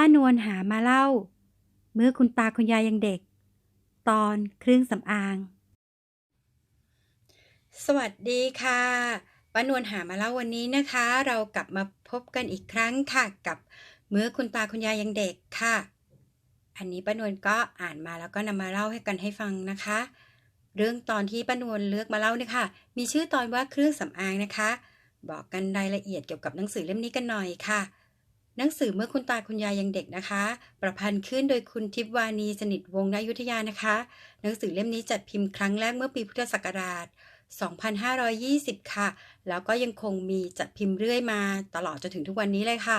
ป้านวลหามาเล่า เมื่อคุณตาคุณยายยังเด็ก ตอนเครื่องสำอาง สวัสดีค่ะป้านวลหามาเล่าวันนี้นะคะ เรากลับมาพบกันอีกครั้งค่ะ กับเมื่อคุณตาคุณยายยังเด็กค่ะ อันนี้ป้านวลก็อ่านมาแล้วก็นำมาเล่าให้กันให้ฟังนะคะ เรื่องตอนที่ป้านวลเลือกมาเล่าเนี่ยค่ะ มีชื่อตอนว่าเครื่องสำอางนะคะ บอกกันรายละเอียดเกี่ยวกับหนังสือเล่มนี้กันหน่อยค่ะ หนังสือเมื่อคุณตาคุณยายยังเด็กนะคะ ประพันธ์ขึ้นโดยคุณทิพวานีสนิทวงศ์ณอยุทธยานะคะ หนังสือเล่มนี้จัดพิมพ์ครั้งแรกเมื่อปีพุทธศักราช 2520 ค่ะ แล้วก็ยังคงมีจัดพิมพ์เรื่อยมาตลอดจนถึงทุกวันนี้เลยค่ะ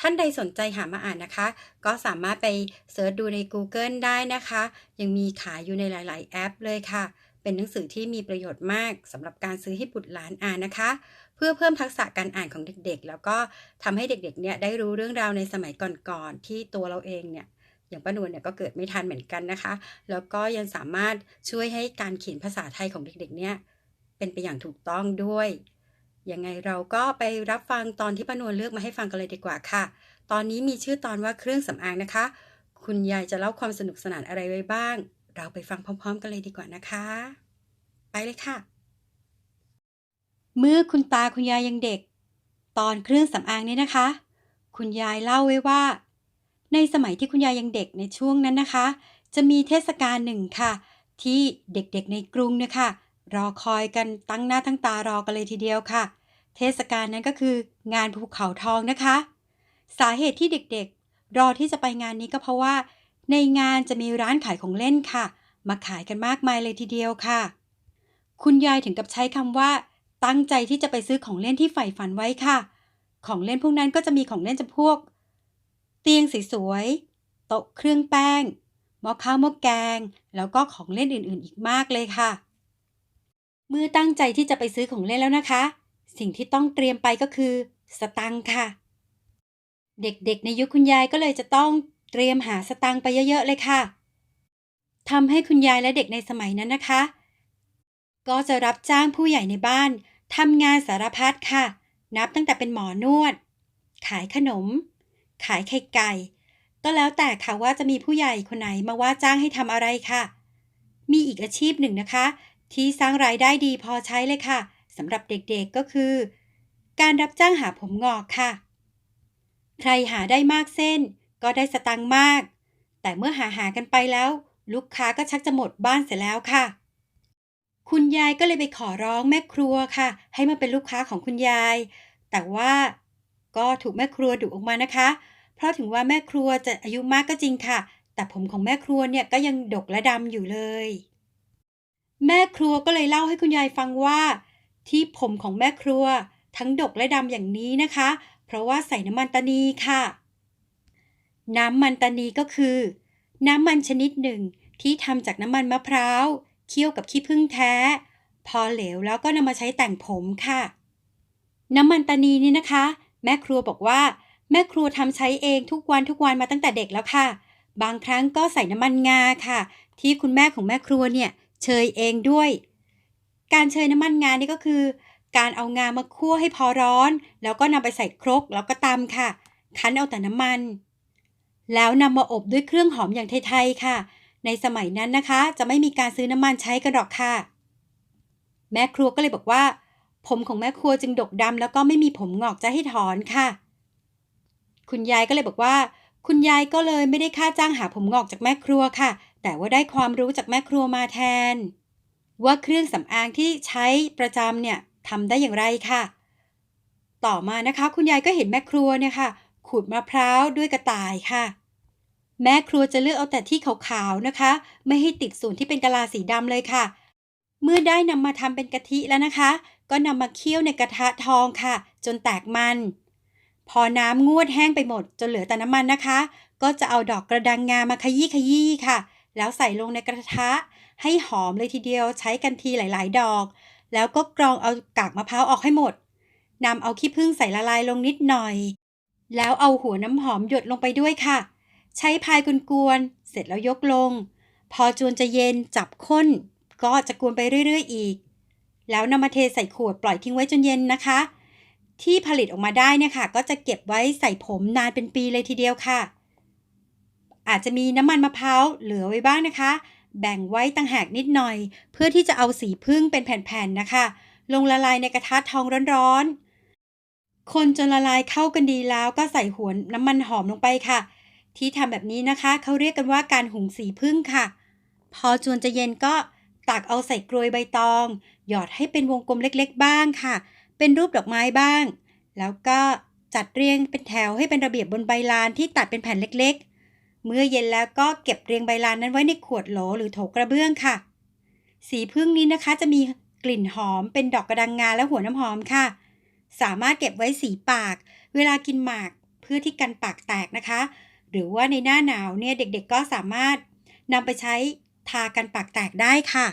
ท่านใดสนใจหามาอ่านนะคะ ก็สามารถไปเสิร์ชดูใน Google ได้นะคะ ยังมีขายอยู่ในหลาย ๆ แอปเลยค่ะ เป็นหนังสือที่มีประโยชน์มากสำหรับการซื้อให้บุตรหลานอ่านนะคะ เพื่อเพิ่มทักษะการอ่านของเด็กๆ แล้วก็ทำให้เด็กๆเนี่ยได้รู้เรื่องราวในสมัยก่อนๆที่ตัวเราเองเนี่ยอย่างป้านวลเนี่ยก็เกิดไม่ทันเหมือนกันนะคะ แล้วก็ยังสามารถช่วยให้การเขียนภาษาไทยของเด็กๆเนี่ยเป็นไปอย่างถูกต้องด้วย ยังไงเราก็ไปรับฟังตอนที่ป้านวลเลือกมาให้ฟังกันเลยดีกว่าค่ะ ตอนนี้มีชื่อตอนว่าเครื่องสำอางนะคะ คุณยายจะเล่าความสนุกสนานอะไรไว้บ้าง เราไปฟังพร้อม ๆ กันเลยดีกว่านะคะ ไปเลยค่ะ เมื่อคุณตาคุณยายยังเด็ก ตอนเครื่องสำอางนี้นะคะ คุณยายเล่าไว้ว่า ในสมัยที่คุณยายยังเด็กในช่วงนั้นนะคะ จะมีเทศกาลหนึ่งค่ะ ที่เด็กๆในกรุงเนี่ยค่ะรอคอยกันตั้งหน้าตั้งตารอกันเลยทีเดียวค่ะ เทศกาลนั้นก็คืองานภูเขาทองนะคะ สาเหตุที่เด็กๆ รอที่จะไปงานนี้ก็เพราะว่า ในงานจะมีร้านขายของเล่นค่ะ มาขายกันมากมายเลยทีเดียวค่ะ คุณยายถึงกับใช้คำว่า ตั้งใจที่จะไปซื้อของเล่นที่ใฝ่ฝันไว้ค่ะ ของเล่นพวกนั้นก็จะมีของเล่นจำพวก เตียงสวยๆโต๊ะเครื่องแป้งหม้อข้าวหม้อแกง แล้วก็ของเล่นอื่นๆ อีกมากเลยค่ะ เมื่อตั้งใจที่จะไปซื้อของเล่นแล้วนะคะ สิ่งที่ต้องเตรียมไปก็คือ สตังค่ะ เด็กๆ ในยุคคุณยายก็เลยจะต้องเตรียมหาสตังไปเยอะๆเลยค่ะทำให้คุณยายและเด็กในสมัยนั้นนะคะ ก็จะรับจ้างผู้ใหญ่ในบ้าน ทำงานสารพัดค่ะ นับตั้งแต่เป็นหมอนวด ขายขนม ขายไข่ไก่ ก็แล้วแต่ค่ะว่าจะมีผู้ใหญ่คนไหนมาว่าจ้างให้ทำอะไรค่ะ มีอีกอาชีพหนึ่งนะคะ ที่สร้างรายได้ดีพอใช้เลยค่ะสำหรับเด็กๆก็คือ การรับจ้างหาผมงอกค่ะ ใครหาได้มากเส้น ก็ได้สตังค์มาก แต่เมื่อหาหากันไปแล้ว ลูกค้าก็ชักจะหมดบ้านเสียแล้วค่ะ คุณยายก็เลยไปขอร้องแม่ครัวค่ะ ให้มาเป็นลูกค้าของคุณยาย แต่ว่าก็ถูกแม่ครัวดุออกมานะคะ เพราะถึงว่าแม่ครัวจะอายุมากก็จริงค่ะ แต่ผมของแม่ครัวเนี่ยก็ยังดกและดำอยู่เลย แม่ครัวก็เลยเล่าให้คุณยายฟังว่า ที่ผมของแม่ครัว ทั้งดกและดำอย่างนี้นะคะ เพราะว่าใส่น้ำมันตานีค่ะ น้ำมันตานีก็คือ น้ำมันชนิดหนึ่งที่ทำจากน้ำมันมะพร้าว เคี่ยวกับขี้ผึ้งแท้ พอเหลวแล้วก็นำมาใช้แต่งผมค่ะ น้ำมันตานีนี่นะคะ แม่ครัวบอกว่า แม่ครัวทำใช้เองทุกวันทุกวันมาตั้งแต่เด็กแล้วค่ะ บางครั้งก็ใส่น้ำมันงาค่ะ ที่คุณแม่ของแม่ครัวเนี่ยเชยเองด้วย การเชยน้ำมันงานี่ก็คือ การเอางามาคั่วให้พอร้อน แล้วก็นำไปใส่ครกแล้วก็ตำค่ะ คั้นเอาแต่น้ำมัน แล้วนำมาอบด้วยเครื่องหอมอย่างไทยๆค่ะ ในสมัยนั้นนะคะ จะไม่มีการซื้อน้ำมันใช้กันหรอกค่ะ แม่ครัวก็เลยบอกว่า ผมของแม่ครัวจึงดกดำแล้วก็ไม่มีผมงอกจะให้ถอนค่ะ คุณยายก็เลยบอกว่า คุณยายก็เลยไม่ได้ค่าจ้างหาผมงอกจากแม่ครัวค่ะ แต่ว่าได้ความรู้จากแม่ครัวมาแทน ว่าเครื่องสำอางที่ใช้ประจำเนี่ยทำได้อย่างไรค่ะ ต่อมานะคะ คุณยายก็เห็นแม่ครัวเนี่ยค่ะขูดมะพร้าวด้วยกระต่ายค่ะ แม่ครัวจะเลือกเอาแต่ที่ขาวๆนะคะ ไม่ให้ติดส่วนที่เป็นกะลาสีดำเลยค่ะ เมื่อได้นำมาทำเป็นกะทิแล้วนะคะ ก็นำมาเคี่ยวในกระทะทองค่ะ จนแตกมัน พอน้ำงวดแห้งไปหมด จนเหลือแต่น้ำมันนะคะ ก็จะเอาดอกกระดังงามาขยี้ขยี้ค่ะ แล้วใส่ลงในกระทะ ให้หอมเลยทีเดียวใช้กันทีหลาย ๆ ดอก แล้วก็กรองเอากากมะพร้าวออกให้หมดนำเอาขี้ผึ้งใส่ละลายลงนิดหน่อย แล้วเอาหัวน้ำหอมหยดลงไปด้วยค่ะ ใช้พายกวนๆเสร็จแล้วยกลง พอจวนจะเย็นจับข้น ก็จะกวนไปเรื่อย ๆ อีก แล้วนำมาเทใส่ขวดปล่อยทิ้งไว้จนเย็นนะคะ ที่ผลิตออกมาได้เนี่ยค่ะ ก็จะเก็บไว้ใส่ผมนานเป็นปีเลยทีเดียวค่ะ อาจจะมีน้ำมันมะพร้าวเหลือไว้บ้างนะคะ แบ่งไว้ต่างหากนิดหน่อย เพื่อที่จะเอาสีพึ่งเป็นแผ่นๆนะคะ ลงละลายในกระทะทองร้อนๆคนจนละลายเข้ากันดีแล้วก็ใส่หัวน้ำมันหอมลงไปค่ะ ที่ทำแบบนี้นะคะ เขาเรียกกันว่าการหุงสีพึ่งค่ะ พอจวนจะเย็นก็ตักเอาใส่กรวยใบตอง หยอดให้เป็นวงกลมเล็กๆ บ้างค่ะ เป็นรูปดอกไม้บ้าง แล้วก็จัดเรียงเป็นแถวให้เป็นระเบียบบนใบลานที่ตัดเป็นแผ่นเล็กๆ เมื่อเย็นแล้วก็เก็บเรียงใบลานนั้นไว้ในขวดโหลหรือโถกระเบื้องค่ะ สีพึ่งนี้นะคะจะมีกลิ่นหอมเป็นดอกกระดังงาและหัวน้ำหอมค่ะ สามารถเก็บไว้สีปาก เวลากินหมากเพื่อที่กันปากแตกนะคะ หรือว่าในหน้าหนาวเนี่ยเด็กๆก็สามารถนำไปใช้ทากันปากแตกได้ค่ะ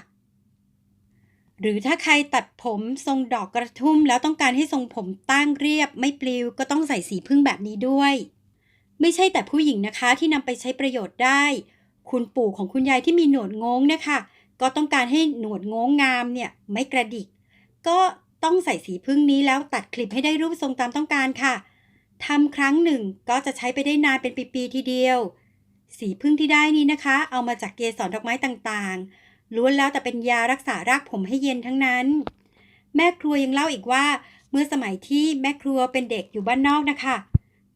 หรือถ้าใครตัดผมทรงดอกกระทุ่มแล้วต้องการให้ทรงผมตั้งเรียบไม่ปลิวก็ต้องใส่สีพึ่งแบบนี้ด้วย ไม่ใช่แต่ผู้หญิงนะคะที่นำไปใช้ประโยชน์ได้ คุณปู่ของคุณยายที่มีหนวดงงนะคะ ก็ต้องการให้หนวดงงงามเนี่ยไม่กระดิก ก็ต้องใส่สีพึ่งนี้แล้วตัดคลิปให้ได้รูปทรงตามต้องการค่ะ ทำครั้งหนึ่งก็จะใช้ไปได้นานเป็นปี ๆ ทีเดียว สีพึ่งที่ได้นี้นะคะ เอามาจากเกสรดอกไม้ต่างๆ ล้วนแล้วแต่เป็นยารักษารากผมให้เย็นทั้งนั้น แม่ครัวยังเล่าอีกว่า เมื่อสมัยที่แม่ครัวเป็นเด็กอยู่บ้านนอกนะคะ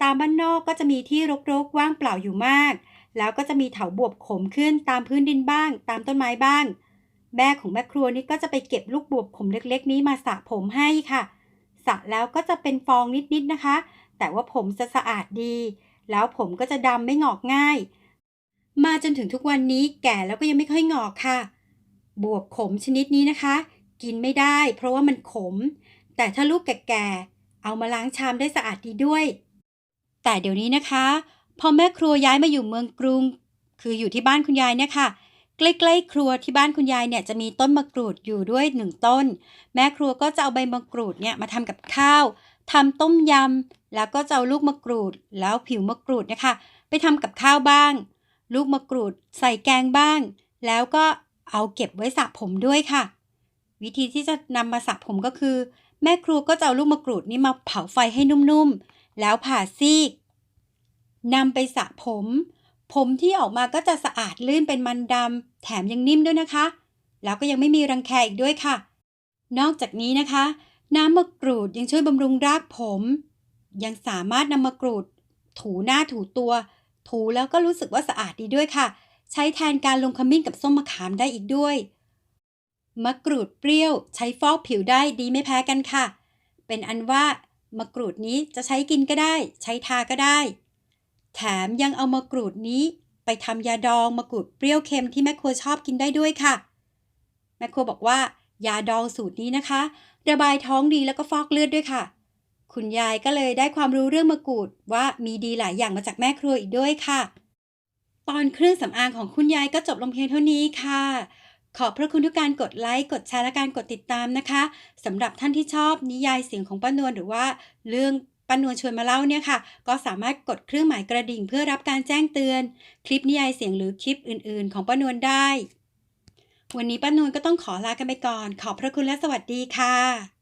ตามบ้านนอกก็จะมีที่รกๆว่างเปล่าอยู่มาก แล้วก็จะมีเถาบวบขมขึ้นตามพื้นดินบ้าง ตามต้นไม้บ้าง แม่ของแม่ครัวนี่ก็จะไปเก็บลูกบวบขมเล็ก ๆ นี้มาสระผมให้ค่ะสระแล้วก็จะเป็นฟองนิดๆนะคะ แต่ว่าผมจะสะอาดดี แล้วผมก็จะดำไม่งอกง่าย มาจนถึงทุกวันนี้แก่แล้วก็ยังไม่ค่อยงอกค่ะ บวบขมชนิดนี้นะคะ กินไม่ได้เพราะว่ามันขม แต่ถ้าลูกแก่ๆเอามาล้างชามได้สะอาดดีด้วย แต่เดี๋ยวนี้นะคะพอแม่ครัวย้ายมาอยู่เมืองกรุง คืออยู่ที่บ้านคุณยายเนี่ยค่ะใกล้ๆครัวที่บ้านคุณยายเนี่ยจะมีต้นมะกรูดอยู่ด้วยหนึ่งต้น แม่ครัวก็จะเอาใบมะกรูดเนี่ยมาทำกับข้าว ทำต้มยำแล้วก็จะเอาลูกมะกรูด แล้วผิวมะกรูดนะคะ ไปทำกับข้าวบ้าง ลูกมะกรูดใส่แกงบ้าง แล้วก็เอาเก็บไว้สระผมด้วยค่ะ วิธีที่จะนำมาสระผมก็คือ แม่ครัวก็จะเอาลูกมะกรูดนี่มาเผาไฟให้นุ่มๆ แล้วผ่าซีกนำไปสระผม ผมที่ออกมาก็จะสะอาดลื่นเป็นมันดำแถมยังนิ่มด้วยนะคะ แล้วก็ยังไม่มีรังแคอีกด้วยค่ะ นอกจากนี้นะคะ น้ำมะกรูดยังช่วยบำรุงรากผม ยังสามารถนำมะกรูด ถูหน้าถูตัว ถูแล้วก็รู้สึกว่าสะอาดดีด้วยค่ะ ใช้แทนการลงขมิ้นกับส้มมะขามได้อีกด้วย มะกรูดเปรี้ยว ใช้ฟอกผิวได้ดีไม่แพ้กันค่ะ เป็นอันว่ามะกรูดนี้จะใช้กินก็ได้ ใช้ทาก็ได้ แถมยังเอามะกรูดนี้ไปทำยาดองมะกรูดเปรี้ยวเค็มที่แม่ครัวชอบกินได้ด้วยค่ะ แม่ครัวบอกว่ายาดองสูตรนี้นะคะ ระบายท้องดีแล้วก็ฟอกเลือดด้วยค่ะ คุณยายก็เลยได้ความรู้เรื่องมะกรูดว่ามีดีหลายอย่างมาจากแม่ครัวอีกด้วยค่ะ ตอนเครื่องสำอางของคุณยายก็จบลงเพียงเท่านี้ค่ะ ขอบพระคุณทุกการกดไลค์กดแชร์และการกดติดตามนะคะสำหรับท่านที่ชอบนิยายเสียงของป้านวลหรือว่าเรื่องป้านวลชวนมาเล่าเนี่ยค่ะ ก็สามารถกดเครื่องหมายกระดิ่งเพื่อรับการแจ้งเตือน คลิปนิยายเสียงหรือคลิปอื่น ๆ ของป้านวลได้ วันนี้ป้านวลก็ต้องขอลากันไปก่อน ขอบพระคุณและสวัสดีค่ะ